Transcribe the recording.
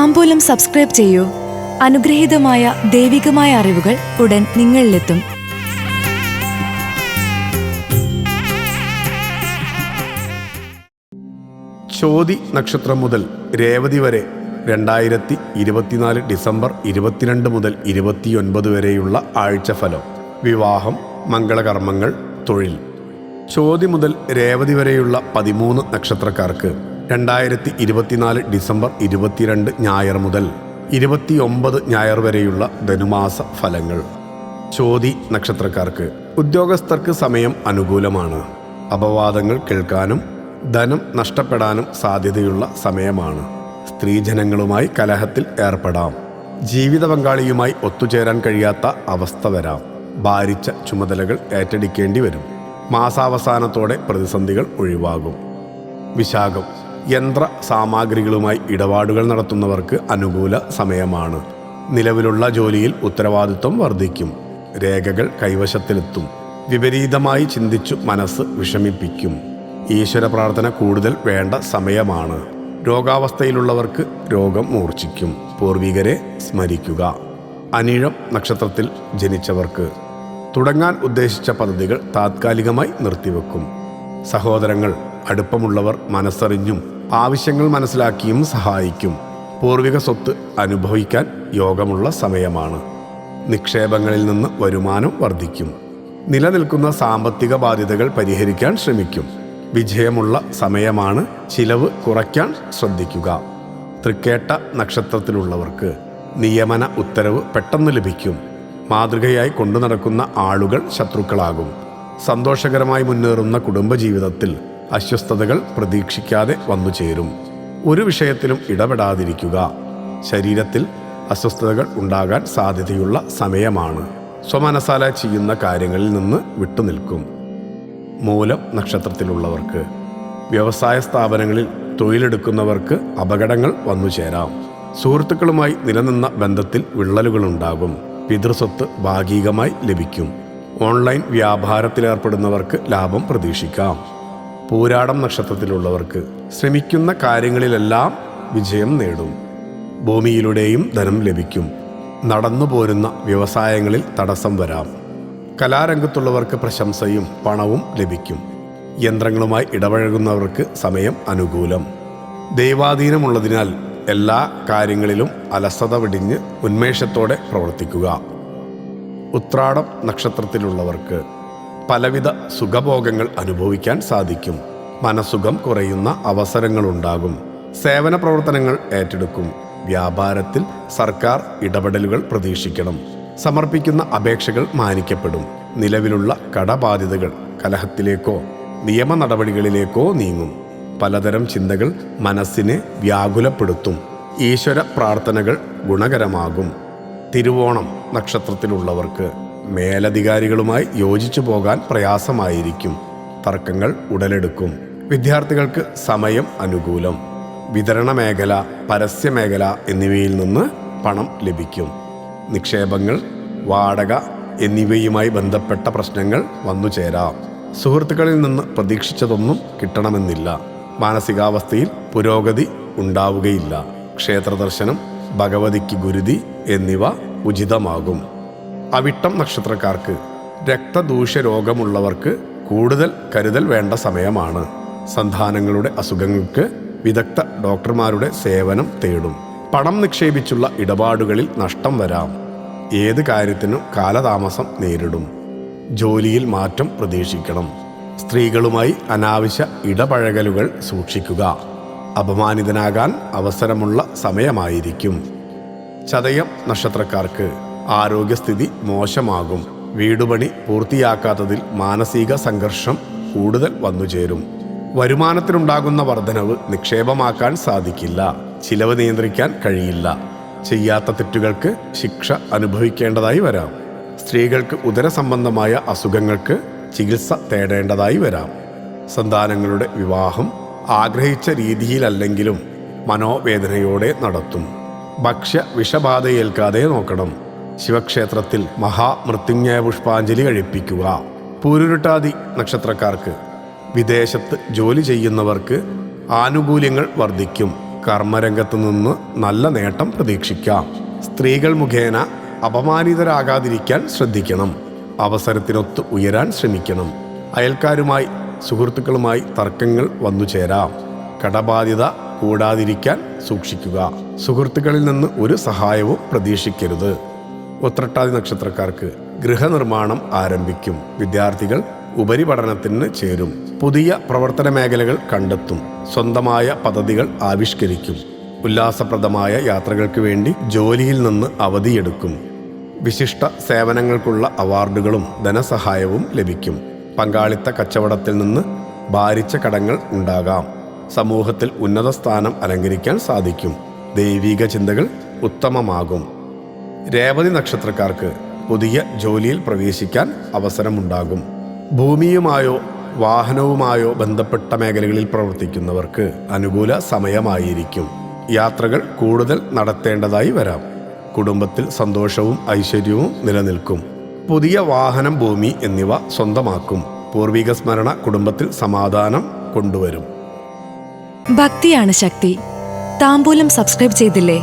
താമ്പൂലം subscribe ചെയ്യൂ. അനുഗ്രഹീതമായ ദൈവികമായ അറിവുകൾ ഉടൻ നിങ്ങളിലെത്തും. ചോതി നക്ഷത്രം മുതൽ രേവതി വരെ രണ്ടായിരത്തി ഇരുപത്തിനാല് ഡിസംബർ ഇരുപത്തിരണ്ട് മുതൽ ഇരുപത്തിയൊൻപത് വരെയുള്ള ആഴ്ചഫലം. വിവാഹം മംഗളകർമ്മങ്ങൾ തൊഴിൽ. ചോതി മുതൽ രേവതി വരെയുള്ള പതിമൂന്ന് നക്ഷത്രക്കാർക്ക് രണ്ടായിരത്തി ഇരുപത്തിനാല് ഡിസംബർ ഇരുപത്തിരണ്ട് ഞായർ മുതൽ ഇരുപത്തിയൊമ്പത് ഞായർ വരെയുള്ള ധനുമാസ ഫലങ്ങൾ. ചോതി നക്ഷത്രക്കാർക്ക് ഉദ്യോഗസ്ഥർക്ക് സമയം അനുകൂലമാണ്. അപവാദങ്ങൾ കേൾക്കാനും ധനം നഷ്ടപ്പെടാനും സാധ്യതയുള്ള സമയമാണ്. സ്ത്രീജനങ്ങളുമായി കലഹത്തിൽ ഏർപ്പെടാം. ജീവിത പങ്കാളിയുമായി ഒത്തുചേരാൻ കഴിയാത്ത അവസ്ഥ വരാം. ഭാരിച്ച ചുമതലകൾ ഏറ്റെടുക്കേണ്ടി വരും. മാസാവസാനത്തോടെ പ്രതിസന്ധികൾ ഒഴിവാകും. വിശാഖം യന്ത്ര സാമഗ്രികളുമായി ഇടപാടുകൾ നടത്തുന്നവർക്ക് അനുകൂല സമയമാണ്. നിലവിലുള്ള ജോലിയിൽ ഉത്തരവാദിത്വം വർദ്ധിക്കും. രേഖകൾ കൈവശത്തിലെത്തും. വിപരീതമായി ചിന്തിച്ചു മനസ്സ് വിഷമിപ്പിക്കും. ഈശ്വര പ്രാർത്ഥന കൂടുതൽ വേണ്ട സമയമാണ്. രോഗാവസ്ഥയിലുള്ളവർക്ക് രോഗം മൂർച്ഛിക്കും. പൂർവികരെ സ്മരിക്കുക. അനിഴം നക്ഷത്രത്തിൽ ജനിച്ചവർക്ക്. തുടങ്ങാൻ ഉദ്ദേശിച്ച പദ്ധതികൾ താത്കാലികമായി നിർത്തിവെക്കും. സഹോദരങ്ങൾ അടുപ്പമുള്ളവർ മനസ്സറിഞ്ഞും ആവശ്യങ്ങൾ മനസ്സിലാക്കിയും സഹായിക്കും. പൂർവിക സ്വത്ത് അനുഭവിക്കാൻ യോഗമുള്ള സമയമാണ്. നിക്ഷേപങ്ങളിൽ നിന്ന് വരുമാനം വർദ്ധിക്കും. നിലനിൽക്കുന്ന സാമ്പത്തിക ബാധ്യതകൾ പരിഹരിക്കാൻ ശ്രമിക്കും. വിജയമുള്ള സമയമാണ് ചിലവ് കുറയ്ക്കാൻ ശ്രദ്ധിക്കുക. തൃക്കേട്ട നക്ഷത്രത്തിലുള്ളവർക്ക് നിയമന ഉത്തരവ് പെട്ടെന്ന് ലഭിക്കും. മാതൃകയായി കൊണ്ടു നടക്കുന്ന ആളുകൾ ശത്രുക്കളാകും. സന്തോഷകരമായി മുന്നേറുന്ന കുടുംബജീവിതത്തിൽ അസ്വസ്ഥതകൾ പ്രതീക്ഷിക്കാതെ വന്നു ചേരും. ഒരു വിഷയത്തിലും ഇടപെടാതിരിക്കുക. ശരീരത്തിൽ അസ്വസ്ഥതകൾ ഉണ്ടാകാൻ സാധ്യതയുള്ള സമയമാണ്. സ്വമനസാല ചെയ്യുന്ന കാര്യങ്ങളിൽ നിന്ന് വിട്ടുനിൽക്കും മൂലം നക്ഷത്രത്തിലുള്ളവർക്ക് വ്യവസായ സ്ഥാപനങ്ങളിൽ തൊഴിലെടുക്കുന്നവർക്ക് അപകടങ്ങൾ വന്നു ചേരാം. സുഹൃത്തുക്കളുമായി നിലനിന്ന ബന്ധത്തിൽ വിള്ളലുകളുണ്ടാകും. പിതൃസ്വത്ത് ഭാഗികമായി ലഭിക്കും. ഓൺലൈൻ വ്യാപാരത്തിലേർപ്പെടുന്നവർക്ക് ലാഭം പ്രതീക്ഷിക്കാം. പൂരാടം നക്ഷത്രത്തിലുള്ളവർക്ക് ശ്രമിക്കുന്ന കാര്യങ്ങളിലെല്ലാം വിജയം നേടും. ഭൂമിയിലൂടെയും ധനം ലഭിക്കും. നടന്നു പോരുന്ന വ്യവസായങ്ങളിൽ തടസ്സം വരാം. കലാരംഗത്തുള്ളവർക്ക് പ്രശംസയും പണവും ലഭിക്കും. യന്ത്രങ്ങളുമായി ഇടപഴകുന്നവർക്ക് സമയം അനുകൂലം. ദൈവാധീനമുള്ളതിനാൽ എല്ലാ കാര്യങ്ങളിലും അലസത വെടിഞ്ഞ് ഉന്മേഷത്തോടെ പ്രവർത്തിക്കുക. ഉത്രാടം നക്ഷത്രത്തിലുള്ളവർക്ക് പലവിധ സുഖഭോഗങ്ങൾ അനുഭവിക്കാൻ സാധിക്കും. മനസുഖം കുറയുന്ന അവസരങ്ങളുണ്ടാകും. സേവന പ്രവർത്തനങ്ങൾ ഏറ്റെടുക്കും. വ്യാപാരത്തിൽ സർക്കാർ ഇടപെടലുകൾ പ്രതീക്ഷിക്കണം. സമർപ്പിക്കുന്ന അപേക്ഷകൾ മാനിക്കപ്പെടും. നിലവിലുള്ള കടബാധ്യതകൾ കലഹത്തിലേക്കോ നിയമ നടപടികളിലേക്കോ നീങ്ങും. പലതരം ചിന്തകൾ മനസ്സിനെ വ്യാകുലപ്പെടുത്തും. ഈശ്വര പ്രാർത്ഥനകൾ ഗുണകരമാകും. തിരുവോണം നക്ഷത്രത്തിലുള്ളവർക്ക് മേലധികാരികളുമായി യോജിച്ചു പോകാൻ പ്രയാസമായിരിക്കും. തർക്കങ്ങൾ ഉടലെടുക്കും. വിദ്യാർത്ഥികൾക്ക് സമയം അനുകൂലം. വിതരണ മേഖല പരസ്യ മേഖല എന്നിവയിൽ നിന്ന് പണം ലഭിക്കും. നിക്ഷേപങ്ങൾ വാടക എന്നിവയുമായി ബന്ധപ്പെട്ട പ്രശ്നങ്ങൾ വന്നു ചേരാം സുഹൃത്തുക്കളിൽ നിന്ന് പ്രതീക്ഷിച്ചതൊന്നും കിട്ടണമെന്നില്ല. മാനസികാവസ്ഥയിൽ പുരോഗതി ഉണ്ടാവുകയില്ല. ക്ഷേത്രദർശനം ഭഗവതിക്ക് ഗുരുതി എന്നിവ ഉചിതമാകും. അവിട്ടം നക്ഷത്രക്കാർക്ക് രക്തദൂഷ്യ രോഗമുള്ളവർക്ക് കൂടുതൽ കരുതൽ വേണ്ട സമയമാണ്. സന്താനങ്ങളുടെ അസുഖങ്ങൾക്ക് വിദഗ്ധ ഡോക്ടർമാരുടെ സേവനം തേടും. പണം നിക്ഷേപിച്ചുള്ള ഇടപാടുകളിൽ നഷ്ടം വരാം. ഏത് കാര്യത്തിനും കാലതാമസം നേരിടും. ജോലിയിൽ മാറ്റം പ്രതീക്ഷിക്കണം. സ്ത്രീകളുമായി അനാവശ്യ ഇടപഴകലുകൾ സൂക്ഷിക്കുക. അപമാനിതനാകാൻ അവസരമുള്ള സമയമായിരിക്കും. ചതയം നക്ഷത്രക്കാർക്ക് ആരോഗ്യസ്ഥിതി മോശമാകും. വീടുപണി പൂർത്തിയാക്കാത്തതിൽ മാനസിക സംഘർഷം കൂടുതൽ വന്നുചേരും വരുമാനത്തിനുണ്ടാകുന്ന വർധനവ് നിക്ഷേപമാക്കാൻ സാധിക്കില്ല. ചിലവ് നിയന്ത്രിക്കാൻ കഴിയില്ല. ചെയ്യാത്ത തെറ്റുകൾക്ക് ശിക്ഷ അനുഭവിക്കേണ്ടതായി വരാം. സ്ത്രീകൾക്ക് ഉദര സംബന്ധമായ അസുഖങ്ങൾക്ക് ചികിത്സ തേടേണ്ടതായി വരാം. സന്താനങ്ങളുടെ വിവാഹം ആഗ്രഹിച്ച രീതിയിലല്ലെങ്കിലും മനോവേദനയോടെ നടത്തും. ഭക്ഷ്യ വിഷബാധയേൽക്കാതെ നോക്കണം. ശിവക്ഷേത്രത്തിൽ മഹാമൃത്യുഞ്ജയ പുഷ്പാഞ്ജലി കഴിപ്പിക്കുക. പൂരുരുട്ടാതി നക്ഷത്രക്കാർക്ക് വിദേശത്ത് ജോലി ചെയ്യുന്നവർക്ക് ആനുകൂല്യങ്ങൾ വർദ്ധിക്കും. കർമ്മരംഗത്ത് നിന്ന് നല്ല നേട്ടം പ്രതീക്ഷിക്കാം. സ്ത്രീകൾ മുഖേന അപമാനിതരാകാതിരിക്കാൻ ശ്രദ്ധിക്കണം. അവസരത്തിനൊത്ത് ഉയരാൻ ശ്രമിക്കണം. അയൽക്കാരുമായി സുഹൃത്തുക്കളുമായി തർക്കങ്ങൾ വന്നു ചേരാം. കടബാധ്യത കൂടാതിരിക്കാൻ സൂക്ഷിക്കുക. സുഹൃത്തുക്കളിൽ നിന്ന് ഒരു സഹായവും പ്രതീക്ഷിക്കരുത്. ഉത്രട്ടാതി നക്ഷത്രക്കാർക്ക് ഗൃഹനിർമ്മാണം ആരംഭിക്കും. വിദ്യാർത്ഥികൾ ഉപരിപഠനത്തിന് ചേരും. പുതിയ പ്രവർത്തന മേഖലകൾ കണ്ടെത്തും. സ്വന്തമായ പദ്ധതികൾ ആവിഷ്കരിക്കും. ഉല്ലാസപ്രദമായ യാത്രകൾക്ക് വേണ്ടി ജോലിയിൽ നിന്ന് അവധിയെടുക്കും. വിശിഷ്ട സേവനങ്ങൾക്കുള്ള അവാർഡുകളും ധനസഹായവും ലഭിക്കും. പങ്കാളിത്ത കച്ചവടത്തിൽ നിന്ന് ഭാരിച്ച കടങ്ങൾ ഉണ്ടാകാം. സമൂഹത്തിൽ ഉന്നത സ്ഥാനം അലങ്കരിക്കാൻ സാധിക്കും. ദൈവിക ചിന്തകൾ ഉത്തമമാകും. രേവതി നക്ഷത്രക്കാർക്ക് പുതിയ ജോലിയിൽ പ്രവേശിക്കാൻ അവസരമുണ്ടാകും. ഭൂമിയുമായോ വാഹനവുമായോ ബന്ധപ്പെട്ട മേഖലകളിൽ പ്രവർത്തിക്കുന്നവർക്ക് അനുകൂല സമയമായിരിക്കും. യാത്രകൾ കൂടുതൽ നടത്തേണ്ടതായി വരാം. കുടുംബത്തിൽ സന്തോഷവും ഐശ്വര്യവും നിലനിൽക്കും. പുതിയ വാഹനം ഭൂമി എന്നിവ സ്വന്തമാക്കും. പൂർവിക സ്മരണ കുടുംബത്തിൽ സമാധാനം കൊണ്ടുവരും. ഭക്തിയാണ് ശക്തി. താമ്പൂലം സബ്സ്ക്രൈബ് ചെയ്തില്ലേ?